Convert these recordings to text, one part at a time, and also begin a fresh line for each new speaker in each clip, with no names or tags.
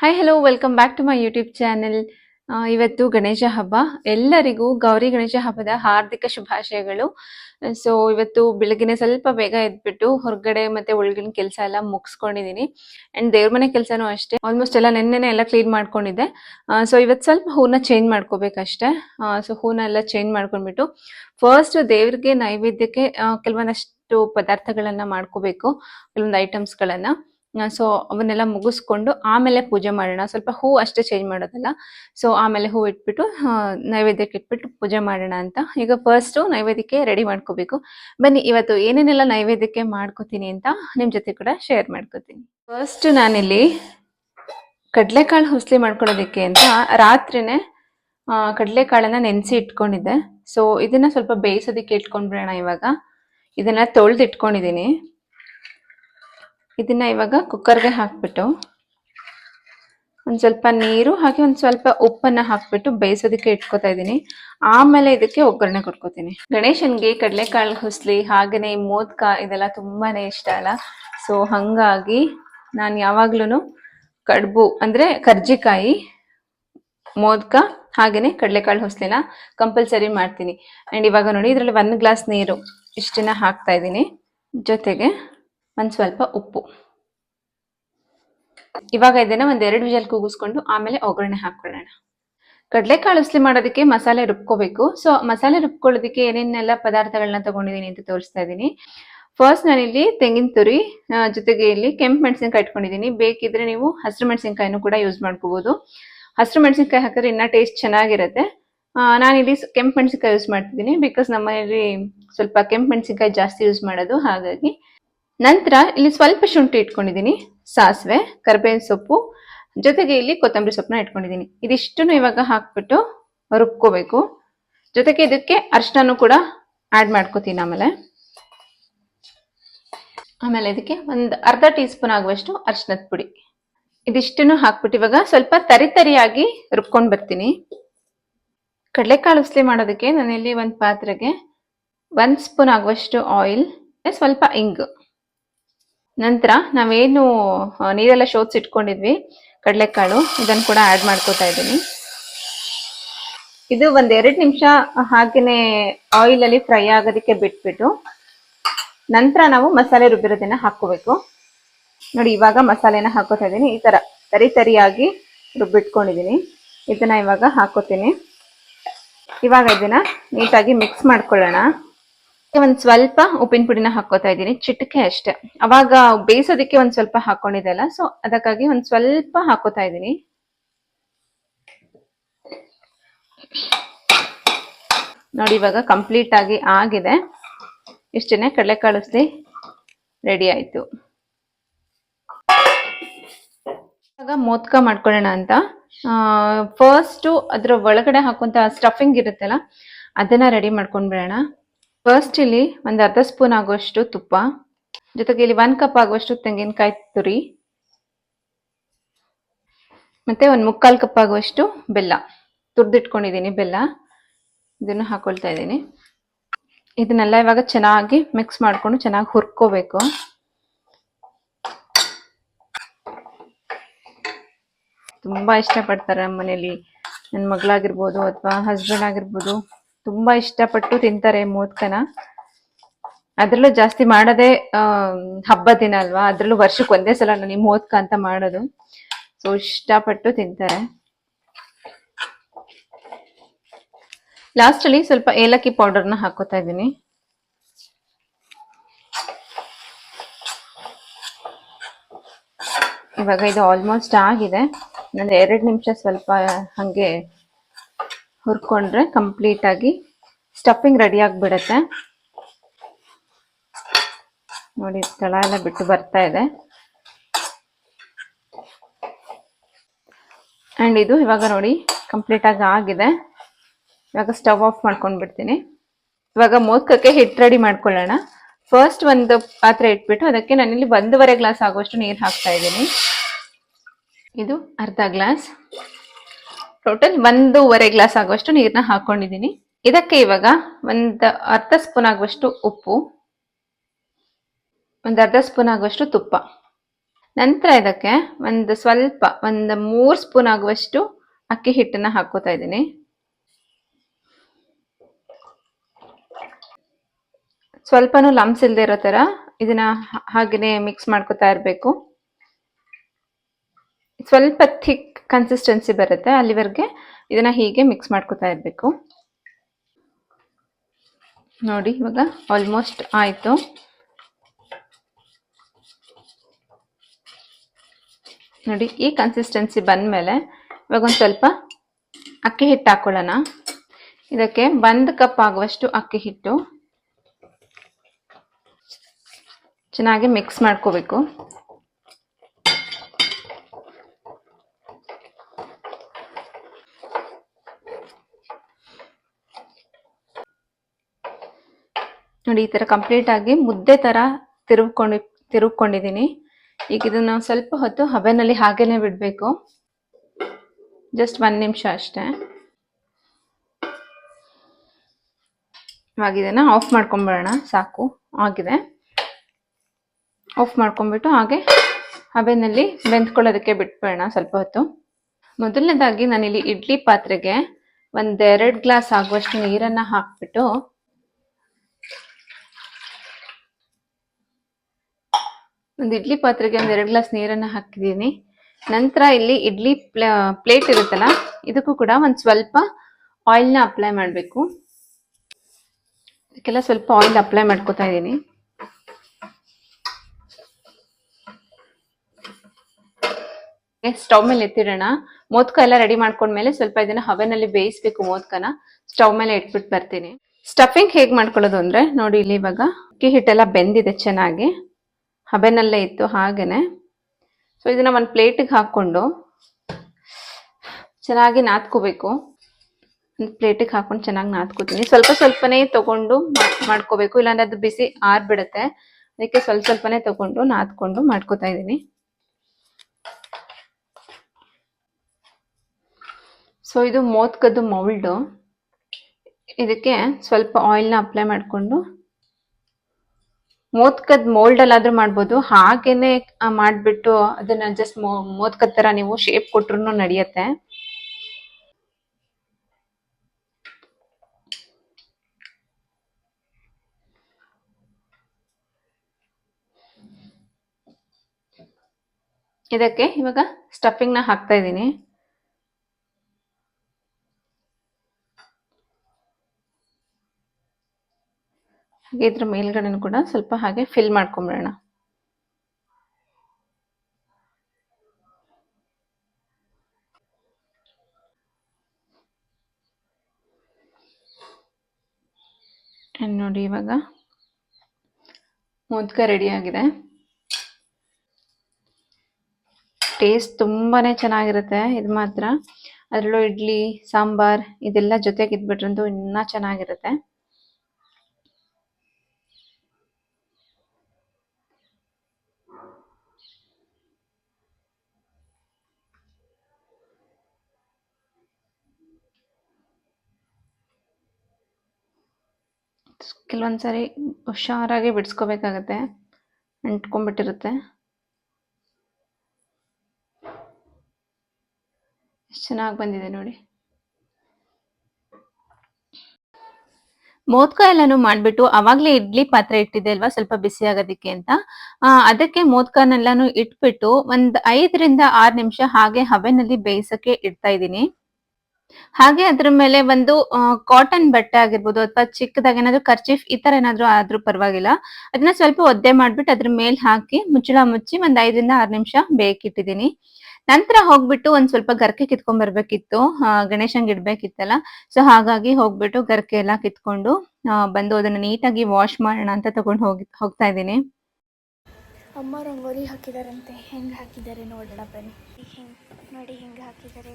Hi hello welcome back to my YouTube channel ಇವತ್ತು ಗಣೇಶ ಹಬ್ಬ. ಎಲ್ಲರಿಗೂ ಗೌರಿ ಗಣೇಶ ಹಬ್ಬದ ಹಾರ್ದಿಕ ಶುಭಾಶಯಗಳು. ಸೊ ಇವತ್ತು ಬೆಳಗ್ಗೆ ಸ್ವಲ್ಪ ಬೇಗ ಎದ್ಬಿಟ್ಟು ಹೊರಗಡೆ ಮತ್ತೆ ಒಳಗಿನ ಕೆಲಸ ಎಲ್ಲ ಮುಗಿಸ್ಕೊಂಡಿದ್ದೀನಿ ಅಂಡ್ ದೇವ್ರ ಮನೆ ಕೆಲಸನೂ ಅಷ್ಟೇ. ಆಲ್ಮೋಸ್ಟ್ ಎಲ್ಲ ನೆನ್ನೆನೆ ಎಲ್ಲ ಕ್ಲೀನ್ ಮಾಡ್ಕೊಂಡಿದ್ದೆ. ಸೊ ಇವತ್ತು ಸ್ವಲ್ಪ ಹೂನ ಚೇಂಜ್ ಮಾಡ್ಕೋಬೇಕಷ್ಟೇ. ಸೊ ಹೂನ ಎಲ್ಲ ಚೇಂಜ್ ಮಾಡ್ಕೊಂಡ್ಬಿಟ್ಟು ಫಸ್ಟ್ ದೇವ್ರಿಗೆ ನೈವೇದ್ಯಕ್ಕೆ ಕೆಲವೊಂದಷ್ಟು ಪದಾರ್ಥಗಳನ್ನ ಮಾಡ್ಕೋಬೇಕು. ಕೆಲವೊಂದು ಐಟಮ್ಸ್ಗಳನ್ನ ಸೊ ಅವನ್ನೆಲ್ಲ ಮುಗಿಸ್ಕೊಂಡು ಆಮೇಲೆ ಪೂಜೆ ಮಾಡೋಣ. ಸ್ವಲ್ಪ ಹೂ ಅಷ್ಟೇ ಚೇಂಜ್ ಮಾಡೋದಲ್ಲ. ಸೊ ಆಮೇಲೆ ಹೂ ಇಟ್ಬಿಟ್ಟು ನೈವೇದ್ಯಕ್ಕೆ ಇಟ್ಬಿಟ್ಟು ಪೂಜೆ ಮಾಡೋಣ ಅಂತ. ಈಗ ಫಸ್ಟ್ ನೈವೇದ್ಯಕ್ಕೆ ರೆಡಿ ಮಾಡ್ಕೋಬೇಕು. ಬನ್ನಿ, ಇವತ್ತು ಏನೇನೆಲ್ಲ ನೈವೇದ್ಯಕ್ಕೆ ಮಾಡ್ಕೋತೀನಿ ಅಂತ ನಿಮ್ಮ ಜೊತೆ ಕೂಡ ಶೇರ್ ಮಾಡ್ಕೋತೀನಿ. ಫಸ್ಟ್ ನಾನಿಲ್ಲಿ ಕಡಲೆಕಾಳು ಹುಸ್ಲಿ ಮಾಡ್ಕೊಳ್ಳೋದಕ್ಕೆ ಅಂತ ರಾತ್ರಿನೇ ಕಡಲೆಕಾಳನ್ನ ನೆನೆಸಿ ಇಟ್ಕೊಂಡಿದ್ದೆ. ಸೊ ಇದನ್ನ ಸ್ವಲ್ಪ ಬೇಯಿಸೋದಕ್ಕೆ ಇಟ್ಕೊಂಡ್ಬಿಡೋಣ ಇವಾಗ. ಇದನ್ನ ತೊಳೆದು ಇಟ್ಕೊಂಡಿದ್ದೀನಿ ಇದನ್ನ ಇವಾಗ ಕುಕ್ಕರ್ಗೆ ಹಾಕ್ಬಿಟ್ಟು ಒಂದು ಸ್ವಲ್ಪ ನೀರು ಹಾಗೆ ಒಂದು ಸ್ವಲ್ಪ ಉಪ್ಪನ್ನ ಹಾಕ್ಬಿಟ್ಟು ಬೇಯಿಸೋದಕ್ಕೆ ಇಟ್ಕೋತಾ ಇದ್ದೀನಿ ಆಮೇಲೆ ಇದಕ್ಕೆ ಒಗ್ಗರಣೆ ಕೊಟ್ಕೋತೀನಿ. ಗಣೇಶನಿಗೆ ಕಡಲೆಕಾಳು ಹುಸ್ಲಿ ಹಾಗೆಯೇ ಮೋದಕ ಇದೆಲ್ಲ ತುಂಬಾನೇ ಇಷ್ಟ ಅಲ್ಲ. ಸೊ ಹಂಗಾಗಿ ನಾನು ಯಾವಾಗ್ಲೂ ಕಡುಬು ಅಂದರೆ ಕರ್ಜಿಕಾಯಿ, ಮೋದಕ ಹಾಗೆಯೇ ಕಡಲೆಕಾಳು ಹುಸ್ಲಿನ ಕಂಪಲ್ಸರಿ ಮಾಡ್ತೀನಿ. ಆ್ಯಂಡ್ ಇವಾಗ ನೋಡಿ ಇದರಲ್ಲಿ ಒಂದು ಗ್ಲಾಸ್ ನೀರು ಇಷ್ಟನ್ನ ಹಾಕ್ತಾ ಇದ್ದೀನಿ ಜೊತೆಗೆ. ಒಂದ್ ಸ್ವಲ್ಪ ಉಪ್ಪು. ಇವಾಗ ಇದನ್ನ ಒಂದ್ ಎರಡು ವಿಜಲ್ ಕೂಗಿಸ್ಕೊಂಡು ಆಮೇಲೆ ಒಗ್ಗರಣೆ ಹಾಕೊಳ್ಳೋಣ. ಕಡಲೆಕಾಳು ಉಸ್ಲಿ ಮಾಡೋದಕ್ಕೆ ಮಸಾಲೆ ರುಬ್ಕೋಬೇಕು. ಸೊ ಮಸಾಲೆ ರುಬ್ಕೊಳ್ಳೋದಕ್ಕೆ ಏನೇನೆಲ್ಲ ಪದಾರ್ಥಗಳನ್ನ ತಗೊಂಡಿದ್ದೀನಿ ಅಂತ ತೋರಿಸ್ತಾ ಇದ್ದೀನಿ. ಫಸ್ಟ್ ನಾನಿಲ್ಲಿ ತೆಂಗಿನ ತುರಿ ಜೊತೆಗೆ ಇಲ್ಲಿ ಕೆಂಪು ಮೆಣಸಿನಕಾಯಿ ಇಟ್ಕೊಂಡಿದ್ದೀನಿ. ಬೇಕಿದ್ರೆ ನೀವು ಹಸಿರು ಮೆಣಸಿನ್ಕಾಯಿನೂ ಕೂಡ ಯೂಸ್ ಮಾಡ್ಕೋಬಹುದು ಹಸಿರು ಮೆಣಸಿನಕಾಯಿ ಹಾಕಿದ್ರೆ ಇನ್ನೂ ಟೇಸ್ಟ್ ಚೆನ್ನಾಗಿರುತ್ತೆ. ನಾನಿಲ್ಲಿ ಕೆಂಪು ಮೆಣಸಿನಕಾಯಿ ಯೂಸ್ ಮಾಡ್ತಿದ್ದೀನಿ. ಬಿಕಾಸ್ ನಮ್ಮಲ್ಲಿ ಸ್ವಲ್ಪ ಕೆಂಪು ಮೆಣಸಿನಕಾಯಿ ಜಾಸ್ತಿ ಯೂಸ್ ಮಾಡೋದು. ಹಾಗಾಗಿ ನಂತರ ಇಲ್ಲಿ ಸ್ವಲ್ಪ ಶುಂಠಿ ಇಟ್ಕೊಂಡಿದ್ದೀನಿ, ಸಾಸಿವೆ, ಕರ್ಬೇವಿನ ಸೊಪ್ಪು, ಜೊತೆಗೆ ಇಲ್ಲಿ ಕೊತ್ತಂಬರಿ ಸೊಪ್ಪನ್ನ ಇಟ್ಕೊಂಡಿದ್ದೀನಿ. ಇದಿಷ್ಟನ್ನು ಇವಾಗ ಹಾಕ್ಬಿಟ್ಟು ರುಬ್ಕೋಬೇಕು. ಜೊತೆಗೆ ಇದಕ್ಕೆ ಅರ್ಶನೂ ಕೂಡ ಆ್ಯಡ್ ಮಾಡ್ಕೋತೀನಿ ಆಮೇಲೆ. ಆಮೇಲೆ ಇದಕ್ಕೆ ಒಂದು ಅರ್ಧ ಟೀ ಸ್ಪೂನ್ ಆಗುವಷ್ಟು ಅರ್ಶನದ ಪುಡಿ. ಇದಿಷ್ಟನ್ನು ಹಾಕ್ಬಿಟ್ಟು ಇವಾಗ ಸ್ವಲ್ಪ ತರಿ ತರಿಯಾಗಿ ರುಬ್ಕೊಂಡು ಬರ್ತೀನಿ. ಕಡಲೆಕಾಳು ಉಸ್ಲಿ ಮಾಡೋದಕ್ಕೆ ನಾನಿಲ್ಲಿ ಒಂದು ಪಾತ್ರೆಗೆ ಒಂದು ಸ್ಪೂನ್ ಆಗುವಷ್ಟು ಆಯಿಲ್ ಸ್ವಲ್ಪ ಇಂಗು. ನಂತರ ನಾವೇನು ನೀರೆಲ್ಲ ಶೋಧಿಸಿ ಇಟ್ಕೊಂಡಿದ್ವಿ ಕಡಲೆಕಾಳು, ಇದನ್ನು ಕೂಡ ಆ್ಯಡ್ ಮಾಡ್ಕೋತಾ ಇದ್ದೀನಿ. ಇದು ಒಂದು ಎರಡು ನಿಮಿಷ ಹಾಗೇನೆ ಆಯಿಲಲ್ಲಿ ಫ್ರೈ ಆಗೋದಕ್ಕೆ ಬಿಟ್ಬಿಟ್ಟು, ನಂತರ ನಾವು ಮಸಾಲೆ ರುಬ್ಬಿರೋದನ್ನ ಹಾಕ್ಕೋಬೇಕು. ನೋಡಿ, ಇವಾಗ ಮಸಾಲೆನ ಹಾಕೋತಾ ಇದ್ದೀನಿ. ಈ ಥರ ತರಿ ತರಿಯಾಗಿ ರುಬ್ಬಿಟ್ಕೊಂಡಿದ್ದೀನಿ. ಇದನ್ನು ಇವಾಗ ಹಾಕೋತೀನಿ. ಇವಾಗ ಇದನ್ನು ನೀಟಾಗಿ ಮಿಕ್ಸ್ ಮಾಡ್ಕೊಳ್ಳೋಣ. ಒಂದ್ ಸ್ವಲ್ಪ ಉಪ್ಪಿನ ಪುಡಿನ ಹಾಕೋತಾ ಇದ್ದೀನಿ. ಚಿಟಿಕೆ ಅಷ್ಟೇ. ಅವಾಗ ಬೇಯಿಸೋದಕ್ಕೆ ಒಂದ್ ಸ್ವಲ್ಪ ಹಾಕೊಂಡಿದ್ದೆಲ್ಲ ಸೊ ಅದಕ್ಕಾಗಿ ಒಂದ್ ಸ್ವಲ್ಪ ಹಾಕೋತಾ ಇದ್ದೀನಿ. ನೋಡಿ, ಇವಾಗ ಕಂಪ್ಲೀಟ್ ಆಗಿ ಆಗಿದೆ. ಇಷ್ಟನ್ನೇ ಕಡಲೆ ಕಳಿಸ್ಲಿ ರೆಡಿ ಆಯ್ತು. ಇವಾಗ ಮೋದಕ ಮಾಡ್ಕೊಳ್ಳೋಣ ಅಂತ. ಫಸ್ಟು ಅದ್ರ ಒಳಗಡೆ ಹಾಕುವಂತ ಸ್ಟಫಿಂಗ್ ಇರುತ್ತಲ್ಲ, ಅದನ್ನ ರೆಡಿ ಮಾಡ್ಕೊಂಡ್ಬಿಡೋಣ. ಫಸ್ಟ್ ಇಲ್ಲಿ ಒಂದು ಅರ್ಧ ಸ್ಪೂನ್ ಆಗುವಷ್ಟು ತುಪ್ಪ. ಜೊತೆಗೆ ಇಲ್ಲಿ ಒನ್ ಕಪ್ ಆಗುವಷ್ಟು ತೆಂಗಿನಕಾಯಿ ತುರಿ. ಮತ್ತೆ ಒಂದು ಮುಕ್ಕಾಲು ಕಪ್ ಆಗುವಷ್ಟು ಬೆಲ್ಲ. ತುರಿದಿಟ್ಕೊಂಡಿದ್ದೀನಿ ಬೆಲ್ಲ. ಇದನ್ನು ಹಾಕೊಳ್ತಾ ಇದ್ದೀನಿ. ಇದನ್ನೆಲ್ಲ ಇವಾಗ ಚೆನ್ನಾಗಿ ಮಿಕ್ಸ್ ಮಾಡಿಕೊಂಡು ಚೆನ್ನಾಗಿ ಹುರ್ಕೋಬೇಕು. ತುಂಬ ಇಷ್ಟಪಡ್ತಾರೆ ನಮ್ಮ ಮನೇಲಿ ನನ್ನ ಮಗಳಾಗಿರ್ಬೋದು ಅಥವಾ ಹಸ್ಬೆಂಡ್ ಆಗಿರ್ಬೋದು. ತುಂಬಾ ಇಷ್ಟಪಟ್ಟು ತಿಂತಾರೆ ಮೋದಕನ ಅದರಲ್ಲೂ ಜಾಸ್ತಿ ಮಾಡೋದೇ ಹಬ್ಬ ದಿನ ಅಲ್ವಾ? ಅದ್ರಲ್ಲೂ ವರ್ಷಕ್ಕೆ ಒಂದೇ ಸಲ ನಾನು ಮೋದಕ ಅಂತ ಮಾಡೋದು. ಸೊ ಇಷ್ಟಪಟ್ಟು ತಿಂತಾರೆ. ಲಾಸ್ಟಲ್ಲಿ ಸ್ವಲ್ಪ ಏಲಕ್ಕಿ ಪೌಡರ್ನ ಹಾಕೋತಾ ಇದ್ದೀನಿ. ಇವಾಗ ಇದು ಆಲ್ಮೋಸ್ಟ್ ಆಗಿದೆ. ನಂದು ಎರಡು ನಿಮಿಷ ಸ್ವಲ್ಪ ಹಂಗೆ ಹುರ್ಕೊಂಡ್ರೆ ಕಂಪ್ಲೀಟ್ ಆಗಿ ಸ್ಟಫಿಂಗ್ ರೆಡಿ ಆಗಿಬಿಡತ್ತೆ. ನೋಡಿ ತಳ ಎಲ್ಲ ಬಿಟ್ಟು ಬರ್ತಾ ಇದೆ. ಆ್ಯಂಡ್ ಇದು ಇವಾಗ ನೋಡಿ ಕಂಪ್ಲೀಟ್ ಆಗಿ ಆಗಿದೆ. ಇವಾಗ ಸ್ಟವ್ ಆಫ್ ಮಾಡ್ಕೊಂಡು ಬಿಡ್ತೀನಿ ಇವಾಗ ಮೋದಕಕ್ಕೆ ಹಿಟ್ಟು ರೆಡಿ ಮಾಡ್ಕೊಳ್ಳೋಣ. ಫಸ್ಟ್ ಒಂದು ಪಾತ್ರೆ ಇಟ್ಬಿಟ್ಟು ಅದಕ್ಕೆ ನಾನಿಲ್ಲಿ ಒಂದೂವರೆ ಗ್ಲಾಸ್ ಆಗುವಷ್ಟು ನೀರು ಹಾಕ್ತಾ ಇದ್ದೀನಿ. ಇದು ಅರ್ಧ ಗ್ಲಾಸ್ ಟೋಟಲ್ ಒಂದೂವರೆ ಗ್ಲಾಸ್ ಆಗುವಷ್ಟು ನೀರನ್ನ ಹಾಕೊಂಡಿದ್ದೀನಿ. ಇದಕ್ಕೆ ಇವಾಗ ಒಂದು ಅರ್ಧ ಸ್ಪೂನ್ ಆಗುವಷ್ಟು ಉಪ್ಪು, ಒಂದು ಅರ್ಧ ಸ್ಪೂನ್ ಆಗುವಷ್ಟು ತುಪ್ಪ. ನಂತರ ಇದಕ್ಕೆ ಒಂದು ಸ್ವಲ್ಪ, ಒಂದು ಮೂರು ಸ್ಪೂನ್ ಆಗುವಷ್ಟು ಅಕ್ಕಿ ಹಿಟ್ಟನ್ನ ಹಾಕೋತಾ ಇದ್ದೀನಿ. ಸ್ವಲ್ಪನೂ ಲಮ್ಸ್ ಇಲ್ಲದೆ ಇರೋ ಥರ ಇದನ್ನ ಹ- ಮಿಕ್ಸ್ ಮಾಡ್ಕೋತಾ ಇರಬೇಕು. ಸ್ವಲ್ಪ ಥಿಕ್ ಕನ್ಸಿಸ್ಟೆನ್ಸಿ ಬರುತ್ತೆ ಅಲ್ಲಿವರೆಗೆ ಇದನ್ನ ಹೀಗೆ ಮಿಕ್ಸ್ ಮಾಡ್ಕೊತಾ ಇರಬೇಕು. ನೋಡಿ, ಇವಾಗ ಆಲ್ಮೋಸ್ಟ್ ಆಯಿತು. ನೋಡಿ, ಈ ಕನ್ಸಿಸ್ಟೆನ್ಸಿ ಬಂದಮೇಲೆ ಇವಾಗ ಒಂದು ಸ್ವಲ್ಪ ಅಕ್ಕಿ ಹಿಟ್ಟು ಹಾಕೊಳ್ಳೋಣ. ಇದಕ್ಕೆ ಒಂದು ಕಪ್ ಆಗುವಷ್ಟು ಅಕ್ಕಿ ಹಿಟ್ಟು ಚೆನ್ನಾಗಿ ಮಿಕ್ಸ್ ಮಾಡ್ಕೋಬೇಕು. ನೋಡಿ, ಈ ಥರ ಕಂಪ್ಲೀಟ್ ಆಗಿ ಮುದ್ದೆ ಥರ ತಿರುಗ್ಕೊಂಡು ತಿರುಗ್ಕೊಂಡಿದ್ದೀನಿ ಈಗ ಇದನ್ನ ಸ್ವಲ್ಪ ಹೊತ್ತು ಹಬೆನಲ್ಲಿ ಹಾಗೇನೆ ಬಿಡಬೇಕು. ಜಸ್ಟ್ ಒಂದು ನಿಮಿಷ ಅಷ್ಟೇ. ಇವಾಗ ಆಫ್ ಮಾಡ್ಕೊಂಬಿಡೋಣ ಸಾಕು, ಆಗಿದೆ. ಆಫ್ ಮಾಡ್ಕೊಂಡ್ಬಿಟ್ಟು ಹಾಗೆ ಹಬೆನಲ್ಲಿ ಬೆಂದ್ಕೊಳ್ಳೋದಕ್ಕೆ ಬಿಟ್ಬಿಡೋಣ ಸ್ವಲ್ಪ ಹೊತ್ತು. ಮೊದಲನೇದಾಗಿ ನಾನಿಲ್ಲಿ ಇಡ್ಲಿ ಪಾತ್ರೆಗೆ ಒಂದೆರಡು ಗ್ಲಾಸ್ ಆಗುವಷ್ಟು ನೀರನ್ನು ಹಾಕ್ಬಿಟ್ಟು ಒಂದು ಇಡ್ಲಿ ಪಾತ್ರೆಗೆ ಒಂದು ಎರಡು ಗ್ಲಾಸ್ ನೀರನ್ನ ಹಾಕಿದ್ದೀನಿ. ನಂತರ ಇಲ್ಲಿ ಇಡ್ಲಿ ಪ್ಲೇಟ್ ಇರುತ್ತಲ್ಲ, ಇದಕ್ಕೂ ಕೂಡ ಒಂದು ಸ್ವಲ್ಪ ಆಯಿಲ್ನ ಅಪ್ಲೈ ಮಾಡಬೇಕು. ಇದಕ್ಕೆಲ್ಲ ಸ್ವಲ್ಪ ಆಯಿಲ್ ಅಪ್ಲೈ ಮಾಡ್ಕೊತಾ ಇದ್ದೀನಿ. ಸ್ಟವ್ ಮೇಲೆ ಎತ್ತಿಡೋಣ. ಮೋದಕ ಎಲ್ಲ ರೆಡಿ ಮಾಡ್ಕೊಂಡ್ಮೇಲೆ ಸ್ವಲ್ಪ ಇದನ್ನ ಹವೆನಲ್ಲಿ ಬೇಯಿಸ್ಬೇಕು ಮೋದಕನ. ಸ್ಟವ್ ಮೇಲೆ ಇಟ್ಬಿಟ್ಟು ಬರ್ತೀನಿ. ಸ್ಟಫಿಂಗ್ ಹೇಗೆ ಮಾಡ್ಕೊಳ್ಳೋದು ಅಂದ್ರೆ, ನೋಡಿ ಇಲ್ಲಿ ಇವಾಗ ಅಕ್ಕಿ ಹಿಟ್ಟೆಲ್ಲ ಬೆಂದಿದೆ ಚೆನ್ನಾಗಿ. ಹಬೆನಲ್ಲೇ ಇತ್ತು ಹಾಗೇನೆ. ಸೊ ಇದನ್ನ ಒಂದು ಪ್ಲೇಟಿಗೆ ಹಾಕ್ಕೊಂಡು ಚೆನ್ನಾಗಿ ನಾದ್ಕೋಬೇಕು. ಒಂದು ಪ್ಲೇಟಿಗೆ ಹಾಕೊಂಡು ಚೆನ್ನಾಗಿ ನಾದ್ಕೋತೀನಿ. ಸ್ವಲ್ಪ ಸ್ವಲ್ಪನೇ ತಗೊಂಡು ಮಾಡ್- ಮಾಡ್ಕೋಬೇಕು. ಇಲ್ಲಾಂದ್ರೆ ಅದು ಬಿಸಿ ಆರ್ಬಿಡುತ್ತೆ. ಅದಕ್ಕೆ ಸ್ವಲ್ಪ ಸ್ವಲ್ಪನೇ ತಗೊಂಡು ನಾದ್ಕೊಂಡು ಮಾಡ್ಕೋತಾ ಇದ್ದೀನಿ. ಸೊ ಇದು ಮೋತ್ಕದ್ದು ಮೌಲ್ಡು. ಇದಕ್ಕೆ ಸ್ವಲ್ಪ ಆಯಿಲ್ನ ಅಪ್ಲೈ ಮಾಡಿಕೊಂಡು ಮೋದ್ಕದ್ ಮೋಲ್ಡ್ ಅಲ್ಲಾದ್ರೂ ಮಾಡ್ಬೋದು. ಹಾಗೇನೆ ಮಾಡ್ಬಿಟ್ಟು ಅದನ್ನ ಜಸ್ಟ್ ಮೋದ್ಕದ್ ತರ ನೀವು ಶೇಪ್ ಕೊಟ್ರು ನಡೆಯುತ್ತೆ. ಇದಕ್ಕೆ ಇವಾಗ ಸ್ಟಫಿಂಗ್ನ ಹಾಕ್ತಾ ಇದ್ದೀನಿ. ಹಾಗೆ ಇದ್ರ ಮೇಲ್ಗಡೆನೂ ಕೂಡ ಸ್ವಲ್ಪ ಹಾಗೆ ಫಿಲ್ ಮಾಡ್ಕೊಂಬಿಡೋಣ. ನೋಡಿ ಇವಾಗ ಮೋದಕ ರೆಡಿ ಆಗಿದೆ. ಟೇಸ್ಟ್ ತುಂಬಾನೇ ಚೆನ್ನಾಗಿರುತ್ತೆ, ಇದು ಮಾತ್ರ. ಅದರಲ್ಲೂ ಇಡ್ಲಿ, ಸಾಂಬಾರ್, ಇದೆಲ್ಲ ಜೊತೆಗೆ ಇದ್ಬಿಟ್ರಂತೂ ಇನ್ನೂ ಚೆನ್ನಾಗಿರುತ್ತೆ. ಕೆಲವೊಂದ್ಸರಿ ಹುಷಾರಾಗಿ ಬಿಡಿಸ್ಕೋಬೇಕಾಗತ್ತೆ. ಅಂಟ್ಕೊಂಡ್ಬಿಟ್ಟಿರುತ್ತೆ ಎಷ್ಟು ಚೆನ್ನಾಗಿ ಬಂದಿದೆ ನೋಡಿ. ಮೋದಕ ಎಲ್ಲಾನು ಮಾಡ್ಬಿಟ್ಟು ಅವಾಗ್ಲೇ ಇಡ್ಲಿ ಪಾತ್ರೆ ಇಟ್ಟಿದೆ ಅಲ್ವಾ? ಸ್ವಲ್ಪ ಬಿಸಿ ಆಗೋದಿಕ್ಕೆ ಅಂತ. ಅದಕ್ಕೆ ಮೋದಕನೆಲ್ಲಾನು ಇಟ್ಬಿಟ್ಟು ಒಂದ್ ಐದರಿಂದ ಆರ್ ನಿಮಿಷ ಹಾಗೆ ಹವೆನಲ್ಲಿ ಬೇಯಿಸಕ್ಕೆ ಇಡ್ತಾ ಇದ್ದೀನಿ. ಹಾಗೆ ಅದ್ರ ಮೇಲೆ ಒಂದು ಕಾಟನ್ ಬಟ್ಟೆ ಆಗಿರ್ಬೋದು ಅಥವಾ ಚಿಕ್ಕದಾಗ ಏನಾದ್ರು ಕರ್ಚೀಫ್ ಈ ತರ ಏನಾದ್ರು ಆದ್ರೂ ಪರವಾಗಿಲ್ಲ. ಅದನ್ನ ಸ್ವಲ್ಪ ಒದ್ದೆ ಮಾಡ್ಬಿಟ್ಟು ಅದ್ರ ಮೇಲೆ ಹಾಕಿ ಮುಚ್ಚಳ ಮುಚ್ಚಿ ಒಂದ್ ಐದರಿಂದ ಆರು ನಿಮಿಷ ಬೇಕಿಟ್ಟಿದೀನಿ ನಂತರ ಹೋಗ್ಬಿಟ್ಟು ಒಂದ್ ಸ್ವಲ್ಪ ಗರ್ಕೆ ಕಿತ್ಕೊಂಡ್ ಬರ್ಬೇಕಿತ್ತು. ಗಣೇಶಂಗ್ ಇಡ್ಬೇಕಿತ್ತಲ್ಲ. ಸೊ ಹಾಗಾಗಿ ಹೋಗ್ಬಿಟ್ಟು ಗರ್ಕೆ ಎಲ್ಲ ಕಿತ್ಕೊಂಡು ಬಂದು ಅದನ್ನ ನೀಟಾಗಿ ವಾಶ್ ಮಾಡೋಣ ಅಂತ ತಗೊಂಡು ಹೋಗಿ, ಹೋಗ್ತಾ ಇದ್ದೀನಿ.
ಅಮ್ಮ ರಂಗೋಲಿ ಹಾಕಿದಾರಂತೆ. ಹೆಂಗ್ ಹಾಕಿದ್ದಾರೆ ನೋಡೋಣ ಬನ್ನಿ. ನೋಡಿ ಹೆಂಗ್ ಹಾಕಿದ್ದಾರೆ.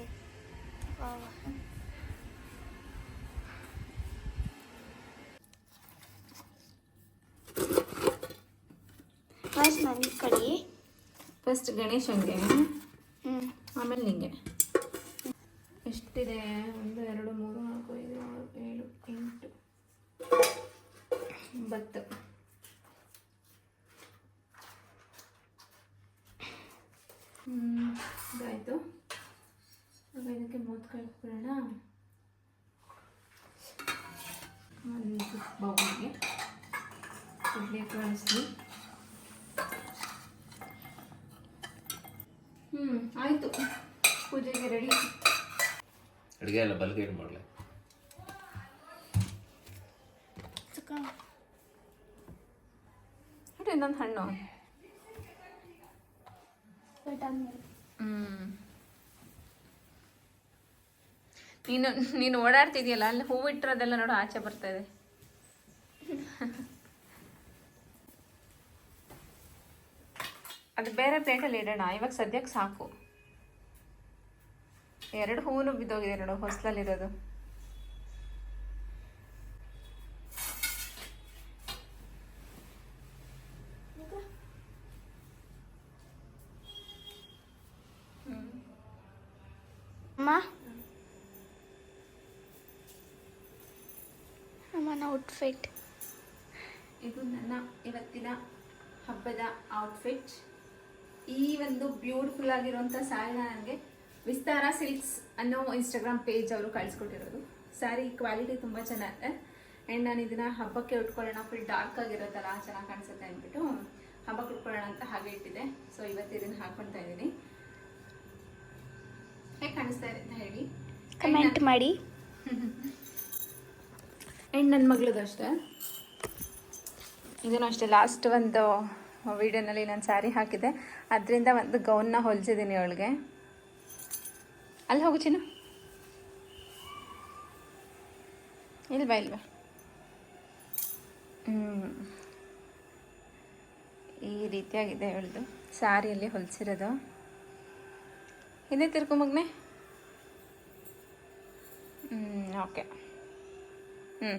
ಫಸ್ಟ್ ನನ್ನ ಕಡೆ.
ಫಸ್ಟ್
ಗಣೇಶನಿಗೆ
ಆಮೇಲೆ ನಿಂಗೆ. ಎಷ್ಟಿದೆ? ಒಂದು ಎರಡು ಮೂರು ನಾಲ್ಕು ಐದು ಆರು ಏಳು ಎಂಟು ಒಂಬತ್ತು. ಇದಾಯಿತು. ಇದಕ್ಕೆ ಮೂತ್ ಕಳ್ಸ್ಬಿಡೋಣ. ಒಂದು ಬೌಲ್ಗೆ ಇಡ್ಲಿ ಕಳಿಸ್ಲಿ ಹ್ಞೂ ಆಯಿತು. ಪೂಜೆಗೆ ರೆಡಿ
ಅಡುಗೆ ಎಲ್ಲ ಬಲ್ಗೇಟ್ ಮಾಡಲೆ?
ಇನ್ನೊಂದು ಹಣ್ಣು.
ಬಟಾಣಿ.
ನೀನು ನೀನು ಓಡಾಡ್ತಿದ್ಯಲ್ಲ, ಅಲ್ಲಿ ಹೂವು ಇಟ್ಟಿರೋದೆಲ್ಲ ನೋಡು, ಆಚೆ ಬರ್ತಾ ಇದೆ. ಅದು ಬೇರೆ ಪ್ಲೇಟಲ್ಲಿ ಇಡೋಣ, ಇವಾಗ ಸದ್ಯಕ್ಕೆ ಸಾಕು. ಎರಡು ಹೂವು ಬಿದ್ದೋಗಿದೆ ನೋಡು, ಹೊಸ್ಲಲ್ಲಿರೋದು.
ಅಮ್ಮನ ಔಟ್ಫಿಟ್
ಇದು ನನ್ನ ಇವತ್ತಿನ ಹಬ್ಬದ ಔಟ್ಫಿಟ್ ಈ ಒಂದು ಬ್ಯೂಟಿಫುಲ್ ಆಗಿರುವಂಥ ಸ್ಯಾರಿನ ನನಗೆ ವಿಸ್ತಾರ ಸಿಲ್ಕ್ಸ್ ಅನ್ನೋ ಇನ್ಸ್ಟಾಗ್ರಾಮ್ ಪೇಜ್ ಅವರು ಕಳಿಸ್ಕೊಟ್ಟಿರೋದು. ಸ್ಯಾರಿ ಕ್ವಾಲಿಟಿ ತುಂಬ ಚೆನ್ನಾಗಿದೆ. ಆ್ಯಂಡ್ ನಾನು ಇದನ್ನ ಹಬ್ಬಕ್ಕೆ ಉಟ್ಕೊಳ್ಳೋಣ ಫುಲ್ ಡಾರ್ಕ್ ಆಗಿರುತ್ತಲ್ಲ ಚೆನ್ನಾಗಿ ಕಾಣಿಸುತ್ತೆ ಅಂದ್ಬಿಟ್ಟು ಹಬ್ಬಕ್ಕೆ ಉಟ್ಕೊಳ್ಳೋಣ ಅಂತ ಹಾಗೆ ಇಟ್ಟಿದೆ ಸೊ ಇವತ್ತು ಇದನ್ನು ಹಾಕ್ಕೊಳ್ತಾ ಇದ್ದೀನಿ. ಹೇಗೆ ಕಾಣಿಸ್ತಾ ಇದೆ ಅಂತ ಹೇಳಿ.
ಕಮೆಂಟ್ ಮಾಡಿ.
ಆ್ಯಂಡ್ ನನ್ನ ಮಗಳದ್ದು ಅಷ್ಟೇ ಇದನ್ನು ಅಷ್ಟೇ ಲಾಸ್ಟ್ ಒಂದು ವೀಡಿಯೋನಲ್ಲಿ ನಾನು ಸ್ಯಾರಿ ಹಾಕಿದ್ದೆ. ಅದರಿಂದ ಒಂದು ಗೌನ್ನ ಹೊಲಿಸಿದ್ದೀನಿ ಅವಳಿಗೆ. ಅಲ್ಲಿ ಹೋಗು ಚಿನ್ನ. ಇಲ್ವಾ ಇಲ್ವಾ ಈ ರೀತಿಯಾಗಿದೆ ಅವಳದು ಸ್ಯಾರಿಯಲ್ಲಿ ಹೊಲಿಸಿರೋದು. ಇದೇ ತಿರ್ಕೊಂಬಗ್ನೆ ಹ್ಞೂ ಓಕೆ ಹ್ಞೂ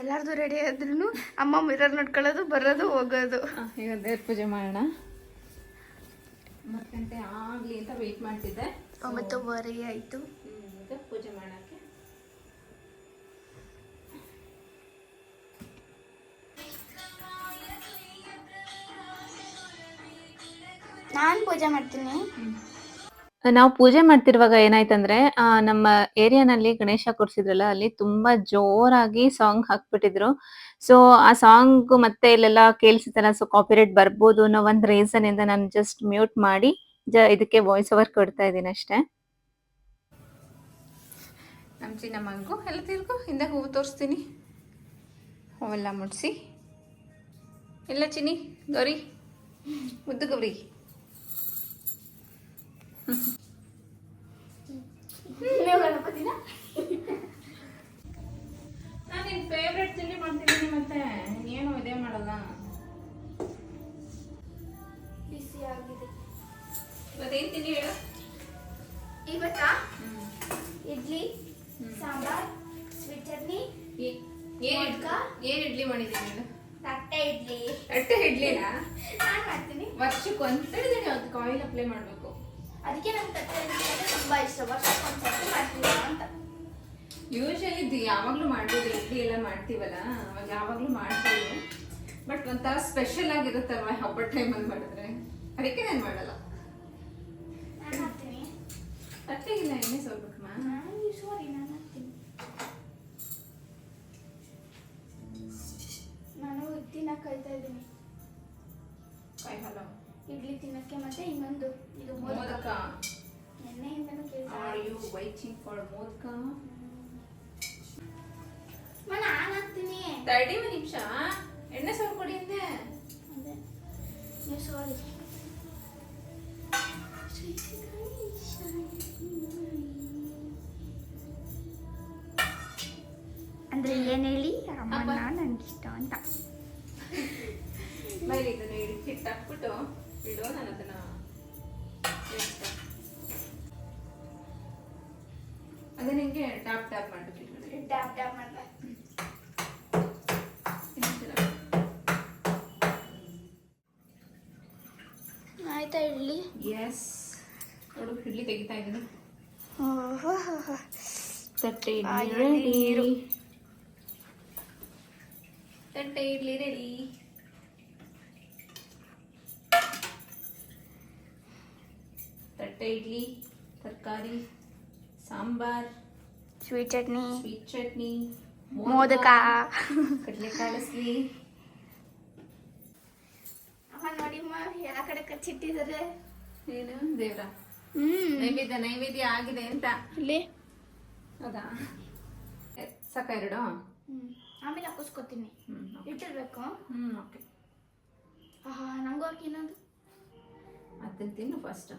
ಎಲ್ಲಾರ್ದು ರೆಡಿ ಆದ್ರೂ ಅಮ್ಮ ಮಿರರ್ ನೋಡ್ಕೊಳ್ಳೋದು ಬರೋದು ಹೋಗೋದು.
ಈಗ ದೇವ್ರ ಪೂಜೆ ಮಾಡೋಣ. ಗಂಟೆ ಆಗಲಿ ಅಂತ ವೆಯ್ಟ್ ಮಾಡ್ತಿದ್ದೆ.
ಒಂಬತ್ತುವರೆಗೆ ಆಯಿತು.
ಈಗ ಪೂಜೆ ಮಾಡೋಕ್ಕೆ.
ನಾನು ಪೂಜೆ ಮಾಡ್ತೀನಿ.
ನಾವು ಪೂಜೆ ಮಾಡ್ತಿರುವಾಗ ಏನಾಯ್ತಂದ್ರೆ ಆ, ನಮ್ಮ ಏರಿಯಾನಲ್ಲಿ ಗಣೇಶ ಕೂರ್ಸಿದ್ರಲ್ಲ ಅಲ್ಲಿ ತುಂಬಾ ಜೋರಾಗಿ ಸಾಂಗ್ ಹಾಕ್ಬಿಟ್ಟಿದ್ರು. ಸೊ ಆ ಸಾಂಗ್ ಮತ್ತೆ ಇಲ್ಲೆಲ್ಲ ಕೇಳಿಸಿತಲ್ಲ ಸೊ ಕಾಪಿರೈಟ್ ಬರ್ಬೋದು ಅನ್ನೋ ಒಂದ್ ರೀಸನ್ ಇಂದ ನಾನು ಜಸ್ಟ್ ಮ್ಯೂಟ್ ಮಾಡಿ ಇದಕ್ಕೆ ವಾಯ್ಸ್ ಓವರ್ ಕೊಡ್ತಾ ಇದ್ದೀನಿ ಅಷ್ಟೇ. ನಮ್ಮ ಚಿನ್ನ ಎಲ್ಲ ತಿರ್ಗು ಹಿಂದೆ ಹೂವು ತೋರಿಸ್ತೀನಿ. ಹೂವೆಲ್ಲ ಮುಡಿಸಿ. ಎಲ್ಲ ಚಿನ್ನಿ ಗೌರಿ ಮುದ್ದು ಗೌರಿ. ನಾನು ನಿನ್ನ ಫೇವ್ರೆಟ್ ತಿಂಡಿ ಮಾಡ್ತಿದ್ದೀನಿ ಮತ್ತೆ ಏನು ಇದೇ ಮಾಡಲ್ಲ.
ಬಿಸಿ ಆಗಿದೆ.
ಇವತ್ತೇನು ತಿಂಡಿ ಹೇಳು?
ಇವತ್ತಾ? ಇಡ್ಲಿ ಸಾಂಬಾರ್ ಸ್ವೀಟ್ ಚಟ್ನಿ
ಏನು ಇಡ್ಲಿ? ಮಾಡಿದ್ದೀನಿ ಹೇಳು
ತಟ್ಟೆ ಇಡ್ಲಿ.
ತಟ್ಟೆ ಇಡ್ಲಿನ?
ನಾನು ಮಾಡ್ತೀನಿ.
ವರ್ಷಕ್ಕೆ ಒಂದು ತಿಳಿದೀನಿ ಅದಕ್ಕೆ ಆಯಿಲ್ ಅಪ್ಲೈ ಮಾಡಬೇಕು.
ಅದಕ್ಕೆ ನಂಗೆ ತಟ್ಟೆ ಇಡ್ಲಿ ಅಂದ್ರೆ ತುಂಬಾ ಇಷ್ಟ. ವರ್ಷಕ್ಕೆ ಒಂದ್ಸತಿ ಮಾಡ್ತೀನಿ ಅಂತ.
ಯೂಶಲಿ ಇದು ಯಾವಾಗಲೂ ಮಾಡ್ಬೋದು ಇಡ್ಲಿ ಎಲ್ಲ ಮಾಡ್ತೀವಲ್ಲ ಅವಾಗ ಯಾವಾಗಲೂ ಮಾಡ್ಬೋದು. ಬಟ್ ಒಂಥರ ಸ್ಪೆಷಲ್ ಆಗಿರುತ್ತಲ್ವ ಹಬ್ಬದ ಟೈಮಲ್ಲಿ ಮಾಡಿದ್ರೆ? ಅದಕ್ಕೆ ನಾನು ಮಾಡಲ್ಲ.
ತಟ್ಟೆ
ಇಲ್ಲ ಎಣ್ಣೆ
ನಾನು ಸಾರಿ ನಾನು ಮಾಡ್ತೀನಿ. ನಾನು ತಿನ್ನಕ್ಕೆ ಕಲಿತಾ ಇದ್ದೀನಿ.
ಹಾಲು.
ಇಡ್ಲಿ ತಿನ್ನಕ್ಕೆ ಮತ್ತೆ ಇನ್ನೊಂದು ಇದು ಮೋದಕ. ನೆನ್ನೆಯಿಂದನೂ ಕೇಳ್ತಾ
Are you waiting for modak?
ನಾನು ನಾನು ಹಾಕ್ತೀನಿ.
ತರ್ಟಿ ಒಂದು ನಿಮಿಷ. ಎಣ್ಣೆ ಸೋರ್ ಕೊಡಿ ಅಂದೆ.
ಅದೇ. ನೀವು ಸಾರಿ ಅಂದ್ರೆ ಏನ್ ಹೇಳಿ?
ಅಪ್ಪ.
ನನಗಿಷ್ಟ ಅಂತ.
ಬೈಲಿ ಇದನ್ನ ಇಡಿ ಹಿಟ್ಟು ಹಾಕ್ಬಿಟ್ಟು. ಇಡು ನಾನು ಅದನ್ನ. ಅದನ್ನ ಹಿಂಗೆ ಟ್ಯಾಪ್ ಟ್ಯಾಪ್ ಮಾಡ್ಬಿಟ್ಟು
ಟ್ಯಾಪ್ ಟ್ಯಾಪ್
ಇನ್ನೊಂದ್ಸಲ.
ಆಯ್ತಾ ಇಡ್ಲಿ
ಎಸ್ ನೋಡು ಇಡ್ಲಿ ತೆಗಿತಾ ಇದ್ದೀನಿ
ಓಹೋ
ತಟ್ಟೆ ಇಡ್ಲಿ. ರೆಡಿ ತಟ್ಟೆ ಇಡ್ಲಿ ರೆಡಿ ಇಡ್ಲಿ ತರಕಾರಿ ಸಾಂಬಾರ್
ಸ್ವೀಟ್ ಚಟ್ನಿ.
ಸ್ವೀಟ್ ಚಟ್ನಿ
ಮೋದಕ.
ಕಡಲೆಕಾಳು ಸ್ಲಿ
ಅಮ್ಮ ನೋಡಿಮ್ಮ ಯಾವ ಕಡೆ ಕಚ್ಚಿಟ್ಟಿದ್ದಾರೆ?
ಏನು ದೇವ್ರ?
ಹ್ಮ್.
ನೈವೇದ್ಯ ನೈವೇದ್ಯ ಆಗಿದೆ ಅಂತ.
ಇಲ್ಲಿ.
ಹೌದಾ? ಎ, ಸಾಕಾ ಎರಡು?
ಹ್ಮ್. ಆಮೇಲೆ ಹಾಕಿಸ್ಕೊತೀನಿ. ಇಟ್ಟಿರ್ಬೇಕು?
ಹ್ಮ್ ಓಕೆ
ಆಹಾ ನಂಗೂ ಹಾಕಿ ಇನ್ನೊಂದು?
ಅದನ್ನ ತಿನ್ನು ಫಸ್ಟ್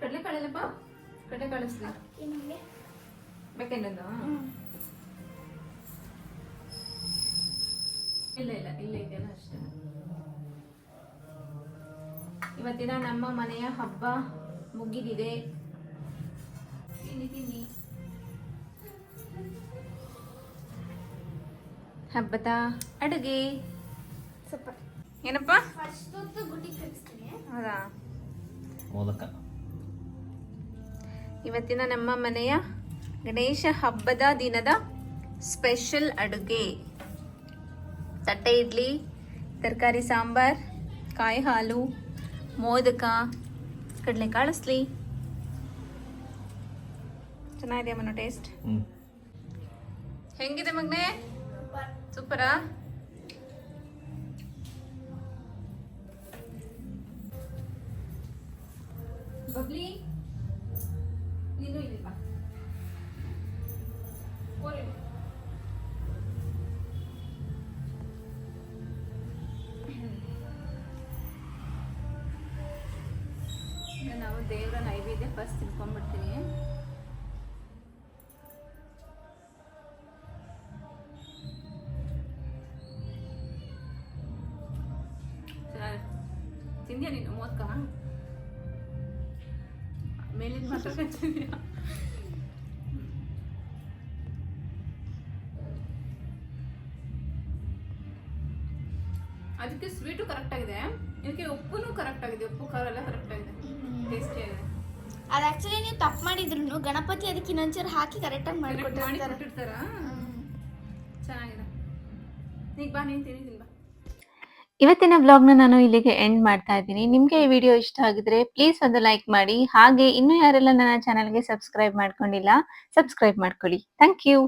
ಕಡಲೆಕಾಳೆಲ್ಲಪ್ಪ ಕಡಲೆಕಾಳು ಸ್ಲಿ
ಹಾಕಿ ನಂಗೆ
ಬೇಕೇನದು ಇಲ್ಲ ಇಲ್ಲ ಇಲ್ಲ ಇದೆಯಲ್ಲ ಅಷ್ಟೇ. ಇವತ್ತಿನ ನಮ್ಮ ಮನೆಯ ಹಬ್ಬ ಮುಗಿದಿದೆ. ತಿನ್ನಿ ತಿನ್ನಿ. ಹಬ್ಬದ ಅಡುಗೆ. ಏನಪ್ಪ? ಹೌದಾ?
ಮೋದಕ.
ಇವತ್ತಿನ ನಮ್ಮ ಮನೆಯ ಗಣೇಶ ಹಬ್ಬದ ದಿನದ ಸ್ಪೆಷಲ್ ಅಡುಗೆ. ತಟ್ಟೆ ಇಡ್ಲಿ ತರಕಾರಿ ಸಾಂಬಾರ್ ಕಾಯಿ ಹಾಲು ಮೋದಕ ಕಡಲೆ ಕಾಳಿಸ್ಲಿ ಚೆನ್ನಾಗಿದೆ ಮನೋ ಟೇಸ್ಟ್ ಹೆಂಗಿದೆ ಮಗ್ನೆ?
ಸೂಪರ್
ಸೂಪರಾ? ಬಬ್ಲಿ? ನೀನು ಇಲ್ಲಿ ಬಾ. ನಾವು ದೇವರ ನೈವೇದ್ಯ ಫಸ್ಟ್ ತಿನ್ಕೊಂಡ್ಬಿಡ್ತೀನಿ ಅದಕ್ಕೆ ಸ್ವೀಟು ಕರೆಕ್ಟ್ ಆಗಿದೆ ಇದಕ್ಕೆ ಉಪ್ಪುನು ಕರೆಕ್ಟ್ ಆಗಿದೆ ಉಪ್ಪು ಖಾರ ಎಲ್ಲ ಕರೆಕ್ಟ್ ಆಗಿದೆ ಟೇಸ್ಟಿ ಆಗಿದೆ.
ಅದು ಆಕ್ಚುಲಿ ನೀವು ತಪ್ಪು ಮಾಡಿದ್ರು ಗಣಪತಿ ಅದಕ್ಕೆ ಇನ್ನೊಂಚೂರು ಹಾಕಿ ಕರೆಕ್ಟಾಗಿ
ಆಗಿ ಮಾಡಿ
ಮಾಡಿಕೊಟ್ಟಿರ್ತಾರೆ
ಕೊಟ್ಟಿರ್ತಾರ. ಚೆನ್ನಾಗಿದೆ. ಈಗ ಬಾ ನೀನು ತಿನ್ನಿ ತಿನ್ ಬಾ.
ಇವತ್ತಿನ ವ್ಲಾಗ್ನ ನಾನು ಇಲ್ಲಿಗೆ ಎಂಡ್ ಮಾಡ್ತಾ ಇದ್ದೀನಿ. ನಿಮಗೆ ಈ ವಿಡಿಯೋ ಇಷ್ಟ ಆಗಿದ್ರೆ ಪ್ಲೀಸ್ ಒಂದು ಲೈಕ್ ಮಾಡಿ. ಹಾಗೆ ಇನ್ನೂ ಯಾರೆಲ್ಲ ನನ್ನ ಚಾನಲ್ಗೆ ಸಬ್ಸ್ಕ್ರೈಬ್ ಮಾಡ್ಕೊಂಡಿಲ್ಲ ಸಬ್ಸ್ಕ್ರೈಬ್ ಮಾಡ್ಕೊಳ್ಳಿ. Thank you